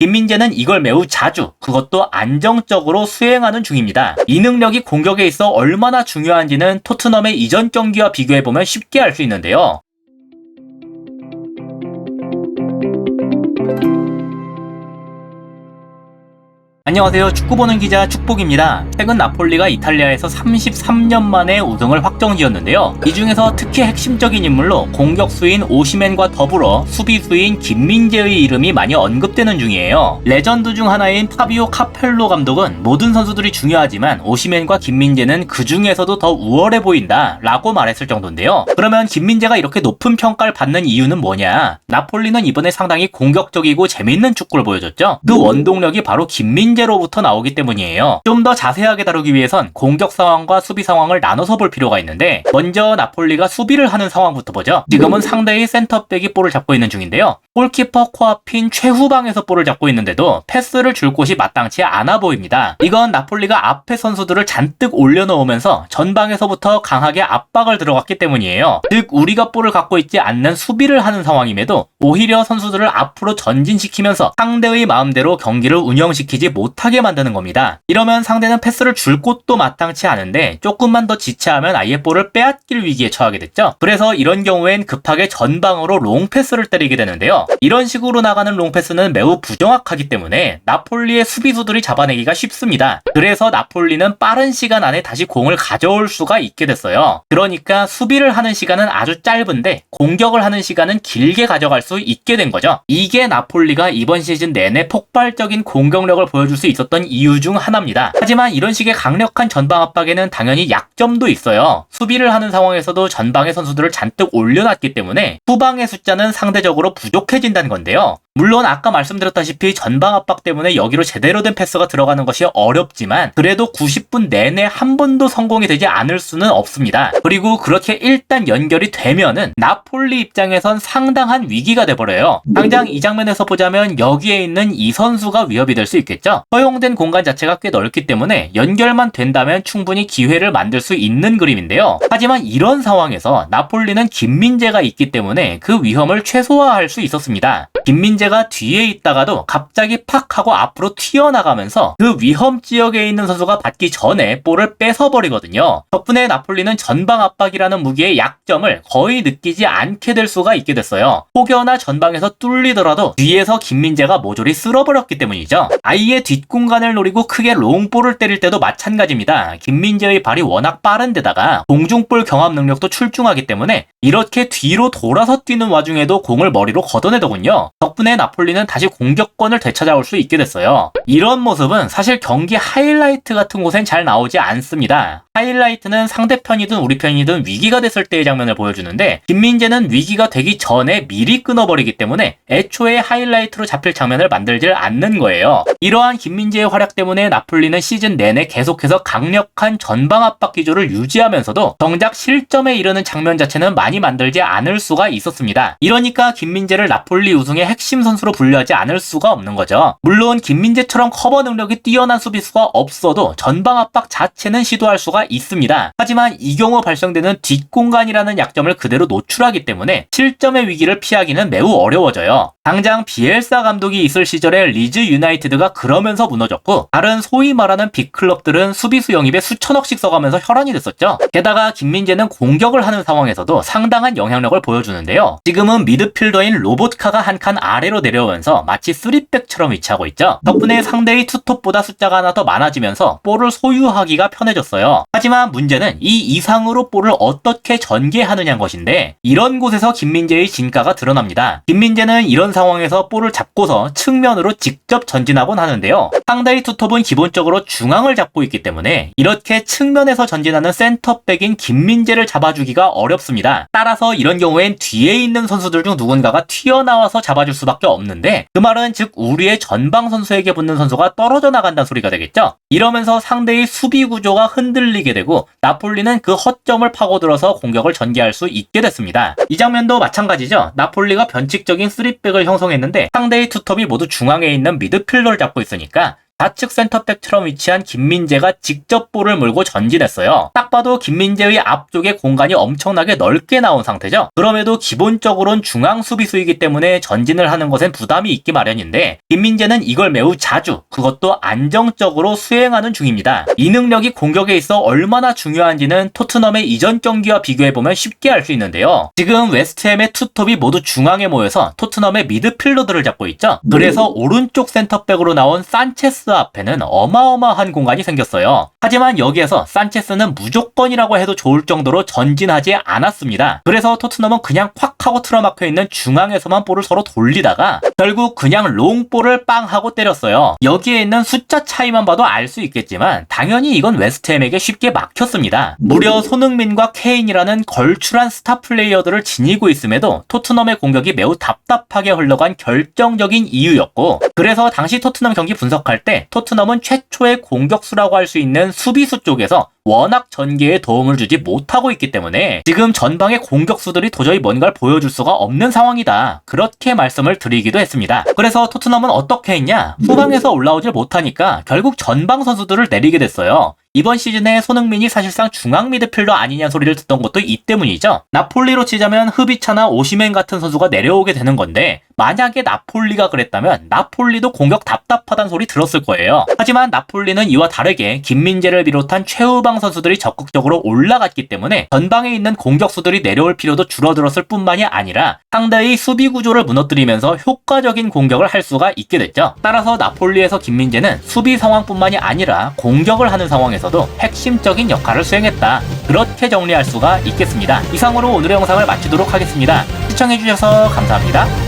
김민재는 이걸 매우 자주, 그것도 안정적으로 수행하는 중입니다. 이 능력이 공격에 있어 얼마나 중요한지는 토트넘의 이전 경기와 비교해보면 쉽게 알 수 있는데요. 안녕하세요. 축구 보는 기자 축복입니다. 최근 나폴리가 이탈리아에서 33년 만에 우승을 확정지었는데요. 이 중에서 특히 핵심적인 인물로 공격수인 오시멘과 더불어 수비수인 김민재의 이름이 많이 언급되는 중이에요. 레전드 중 하나인 파비오 카펠로 감독은 모든 선수들이 중요하지만 오시멘과 김민재는 그 중에서도 더 우월해 보인다 라고 말했을 정도인데요. 그러면 김민재가 이렇게 높은 평가를 받는 이유는 뭐냐? 나폴리는 이번에 상당히 공격적이고 재밌는 축구를 보여줬죠. 그 원동력이 바로 김민재 문제로부터 나오기 때문이에요. 좀 더 자세하게 다루기 위해선 공격 상황과 수비 상황을 나눠서 볼 필요가 있는데 먼저 나폴리가 수비를 하는 상황부터 보죠. 지금은 상대의 센터백이 볼을 잡고 있는 중인데요. 골키퍼 코앞인 최후방에서 볼을 잡고 있는데도 패스를 줄 곳이 마땅치 않아 보입니다. 이건 나폴리가 앞에 선수들을 잔뜩 올려놓으면서 전방에서부터 강하게 압박을 들어갔기 때문이에요. 즉 우리가 볼을 갖고 있지 않는 수비를 하는 상황임에도 오히려 선수들을 앞으로 전진시키면서 상대의 마음대로 경기를 운영시키지 못 하게 만드는 겁니다. 이러면 상대는 패스를 줄 곳도 마땅치 않은데 조금만 더 지체하면 아예 볼을 빼앗길 위기에 처하게 됐죠. 그래서 이런 경우엔 급하게 전방으로 롱패스를 때리게 되는데요. 이런 식으로 나가는 롱패스는 매우 부정확하기 때문에 나폴리의 수비수들이 잡아내기가 쉽습니다. 그래서 나폴리는 빠른 시간 안에 다시 공을 가져올 수가 있게 됐어요. 그러니까 수비를 하는 시간은 아주 짧은데 공격을 하는 시간은 길게 가져갈 수 있게 된 거죠. 이게 나폴리가 이번 시즌 내내 폭발적인 공격력을 보여줄 수 있었던 이유 중 하나입니다. 하지만 이런 식의 강력한 전방 압박에는 당연히 약점도 있어요. 수비를 하는 상황에서도 전방의 선수들을 잔뜩 올려놨기 때문에 후방의 숫자는 상대적으로 부족해진다는 건데요. 물론 아까 말씀드렸다시피 전방 압박 때문에 여기로 제대로 된 패스가 들어가는 것이 어렵지만 그래도 90분 내내 한 번도 성공이 되지 않을 수는 없습니다. 그리고 그렇게 일단 연결이 되면은 나폴리 입장에선 상당한 위기가 돼버려요. 당장 이 장면에서 보자면 여기에 있는 이 선수가 위협이 될 수 있겠죠. 허용된 공간 자체가 꽤 넓기 때문에 연결만 된다면 충분히 기회를 만들 수 있는 그림인데요. 하지만 이런 상황에서 나폴리는 김민재가 있기 때문에 그 위험을 최소화할 수 있었습니다. 김민재 가 뒤에 있다가도 갑자기 팍 하고 앞으로 튀어나가면서 그 위험 지역에 있는 선수가 받기 전에 볼을 뺏어버리거든요. 덕분에 나폴리는 전방 압박이라는 무기의 약점을 거의 느끼지 않게 될 수가 있게 됐어요. 혹여나 전방에서 뚫리더라도 뒤에서 김민재가 모조리 쓸어버렸기 때문이죠. 아이의 뒷공간을 노리고 크게 롱볼을 때릴 때도 마찬가지입니다. 김민재의 발이 워낙 빠른데다가 공중볼 경합 능력도 출중하기 때문에 이렇게 뒤로 돌아서 뛰는 와중에도 공을 머리로 걷어내더군요. 덕분에 나폴리는 다시 공격권을 되찾아올 수 있게 됐어요. 이런 모습은 사실 경기 하이라이트 같은 곳엔 잘 나오지 않습니다. 하이라이트는 상대편이든 우리 편이든 위기가 됐을 때의 장면을 보여주는데 김민재는 위기가 되기 전에 미리 끊어버리기 때문에 애초에 하이라이트로 잡힐 장면을 만들질 않는 거예요. 이러한 김민재의 활약 때문에 나폴리는 시즌 내내 계속해서 강력한 전방 압박 기조를 유지하면서도 정작 실점에 이르는 장면 자체는 많이 만들지 않을 수가 있었습니다. 이러니까 김민재를 나폴리 우승의 핵심 선수로 분류하지 않을 수가 없는 거죠. 물론 김민재처럼 커버 능력이 뛰어난 수비수가 없어도 전방 압박 자체는 시도할 수가 있습니다. 하지만 이 경우 발생되는 뒷공간이라는 약점을 그대로 노출하기 때문에 실점의 위기를 피하기는 매우 어려워져요. 당장 비엘사 감독이 있을 시절에 리즈 유나이티드가 그러면서 무너졌고 다른 소위 말하는 빅클럽들은 수비수 영입에 수천억씩 써가면서 혈안이 됐었죠. 게다가 김민재는 공격을 하는 상황에서도 상당한 영향력을 보여주는데요. 지금은 미드필더인 로봇카가 한 칸 아래로 내려오면서 마치 3백처럼 위치하고 있죠. 덕분에 상대의 투톱보다 숫자가 하나 더 많아지면서 볼을 소유하기가 편해졌어요. 하지만 문제는 이 이상으로 볼을 어떻게 전개하느냐는 것인데 이런 곳에서 김민재의 진가가 드러납니다. 김민재는 이런 상황에서 볼을 잡고서 측면으로 직접 전진하곤 하는데요. 상대의 투톱은 기본적으로 중앙을 잡고 있기 때문에 이렇게 측면에서 전진하는 센터백인 김민재를 잡아주기가 어렵습니다. 따라서 이런 경우엔 뒤에 있는 선수들 중 누군가가 튀어나와서 잡아줄 수밖에 없는데 그 말은 즉 우리의 전방 선수에게 붙는 선수가 떨어져 나간다는 소리가 되겠죠. 이러면서 상대의 수비 구조가 흔들리게 되고 나폴리는 그 허점을 파고들어서 공격을 전개할 수 있게 됐습니다. 이 장면도 마찬가지죠. 나폴리가 변칙적인 3백을 형성했는데 상대의 투톱이 모두 중앙에 있는 미드필더를 잡고 있으니까 좌측 센터백 처럼 위치한 김민재가 직접 볼을 물고 전진했어요. 딱 봐도 김민재의 앞쪽에 공간이 엄청나게 넓게 나온 상태죠. 그럼에도 기본적으로는 중앙 수비수이기 때문에 전진을 하는 것엔 부담이 있기 마련인데 김민재는 이걸 매우 자주 그것도 안정적으로 수행하는 중입니다. 이 능력이 공격에 있어 얼마나 중요한지는 토트넘의 이전 경기와 비교해보면 쉽게 알 수 있는데요. 지금 웨스트햄의 투톱이 모두 중앙에 모여서 토트넘의 미드필더들을 잡고 있죠. 그래서 오른쪽 센터백으로 나온 산체스 앞에는 어마어마한 공간이 생겼어요. 하지만 여기에서 산체스는 무조건이라고 해도 좋을 정도로 전진하지 않았습니다. 그래서 토트넘은 그냥 콱 하고 틀어막혀 있는 중앙에서만 볼을 서로 돌리다가 결국 그냥 롱볼을 빵 하고 때렸어요. 여기에 있는 숫자 차이만 봐도 알 수 있겠지만 당연히 이건 웨스트햄에게 쉽게 막혔습니다. 무려 손흥민과 케인이라는 걸출한 스타 플레이어들을 지니고 있음에도 토트넘의 공격이 매우 답답하게 흘러간 결정적인 이유였고 그래서 당시 토트넘 경기 분석할 때 토트넘은 최초의 공격수라고 할 수 있는 수비수 쪽에서 워낙 전개에 도움을 주지 못하고 있기 때문에 지금 전방의 공격수들이 도저히 뭔가를 보여줄 수가 없는 상황이다. 그렇게 말씀을 드리기도 했습니다. 그래서 토트넘은 어떻게 했냐? 후방에서 올라오질 못하니까 결국 전방 선수들을 내리게 됐어요. 이번 시즌에 손흥민이 사실상 중앙 미드필더 아니냐 소리를 듣던 것도 이 때문이죠. 나폴리로 치자면 흐비차나 오시멘 같은 선수가 내려오게 되는 건데 만약에 나폴리가 그랬다면 나폴리도 공격 답답하다는 소리 들었을 거예요. 하지만 나폴리는 이와 다르게 김민재를 비롯한 최후방 선수들이 적극적으로 올라갔기 때문에 전방에 있는 공격수들이 내려올 필요도 줄어들었을 뿐만이 아니라 상대의 수비 구조를 무너뜨리면서 효과적인 공격을 할 수가 있게 됐죠. 따라서 나폴리에서 김민재는 수비 상황뿐만이 아니라 공격을 하는 상황 에서도 핵심적인 역할을 수행했다. 그렇게 정리할 수가 있겠습니다. 이상으로 오늘의 영상을 마치도록 하겠습니다. 시청해주셔서 감사합니다.